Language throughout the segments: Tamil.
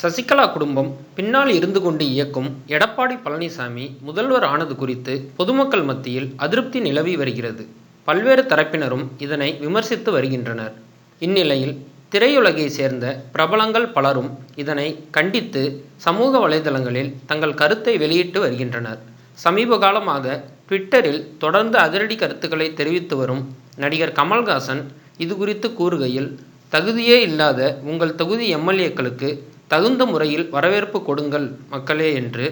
சசிகலா குடும்பம் பின்னால் இருந்து கொண்டு இயக்கும் எடப்பாடி பழனிசாமி முதல்வர் ஆனது குறித்து பொதுமக்கள் மத்தியில் அதிருப்தி நிலவி வருகிறது. பல்வேறு தரப்பினரும் இதனை விமர்சித்து வருகின்றனர். இந்நிலையில் திரையுலகை சேர்ந்த பிரபலங்கள் பலரும் இதனை கண்டித்து சமூக வலைதளங்களில் தங்கள் கருத்தை வெளியிட்டு வருகின்றனர். சமீப காலமாக ட்விட்டரில் தொடர்ந்து அதிரடி கருத்துக்களை தெரிவித்து வரும் நடிகர் கமல்ஹாசன் இது குறித்து கூறுகையில் தகுதியே இல்லாத உங்கள் தொகுதி எம்எல்ஏக்களுக்கு தகுந்த முறையில் வரவேற்பு கொடுங்கள் மக்களே என்று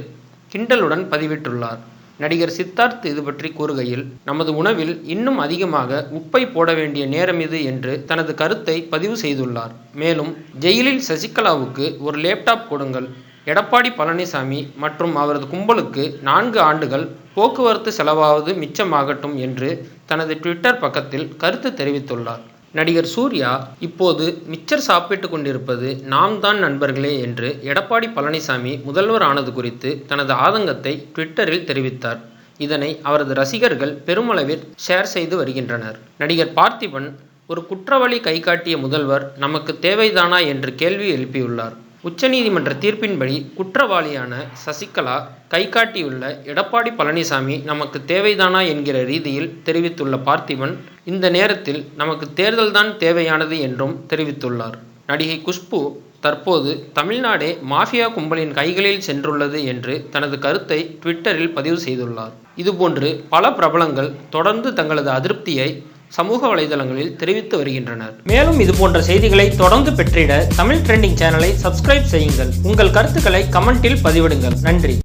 கிண்டலுடன் பதிவிட்டுள்ளார். நடிகர் சித்தார்த் இது பற்றி கூறுகையில் நமது உணவில் இன்னும் அதிகமாக உப்பை போட வேண்டிய நேரம் இது என்று தனது கருத்தை பதிவு செய்துள்ளார். மேலும் ஜெயிலில் சசிகலாவுக்கு ஒரு லேப்டாப் கொடுங்கள். எடப்பாடி பழனிசாமி மற்றும் அவரது கும்பலுக்கு நான்கு ஆண்டுகள் போக்குவரத்து செலவாவது மிச்சமாகட்டும் என்று தனது ட்விட்டர் பக்கத்தில் கருத்து தெரிவித்துள்ளார். நடிகர் சூர்யா இப்போது மிச்சர் சாப்பிட்டு கொண்டிருப்பது நாம் தான் நண்பர்களே என்று எடப்பாடி பழனிசாமி முதல்வர் ஆனது குறித்து தனது ஆதங்கத்தை ட்விட்டரில் தெரிவித்தார். இதனை அவரது ரசிகர்கள் பெருமளவில் ஷேர் செய்து வருகின்றனர். நடிகர் பார்த்திபன் ஒரு குற்றவாளி கை காட்டிய முதல்வர் நமக்கு தேவைதானா? என்று கேள்வி எழுப்பியுள்ளார். உச்சநீதிமன்ற தீர்ப்பின்படி குற்றவாளியான சசிகலா கை காட்டியுள்ள எடப்பாடி பழனிசாமி நமக்கு தேவைதானா என்கிற ரீதியில் தெரிவித்துள்ள பார்த்திபன் இந்த நேரத்தில் நமக்கு தேர்தல்தான் தேவையானது என்றும் தெரிவித்துள்ளார். நடிகை குஷ்பு தற்போது தமிழ்நாடே மாஃபியா கும்பலின் கைகளில் சென்றுள்ளது என்று தனது கருத்தை ட்விட்டரில் பதிவு செய்துள்ளார். இதுபோன்று பல பிரபலங்கள் தொடர்ந்து தங்களது அதிருப்தியை சமூக வலைதளங்களில் தெரிவித்து வருகின்றனர். மேலும் இது போன்ற செய்திகளை தொடர்ந்து பெற்றிட தமிழ் ட்ரெண்டிங் சேனலை சப்ஸ்கிரைப் செய்யுங்கள். உங்கள் கருத்துக்களை கமெண்டில் பதிவிடுங்கள். நன்றி.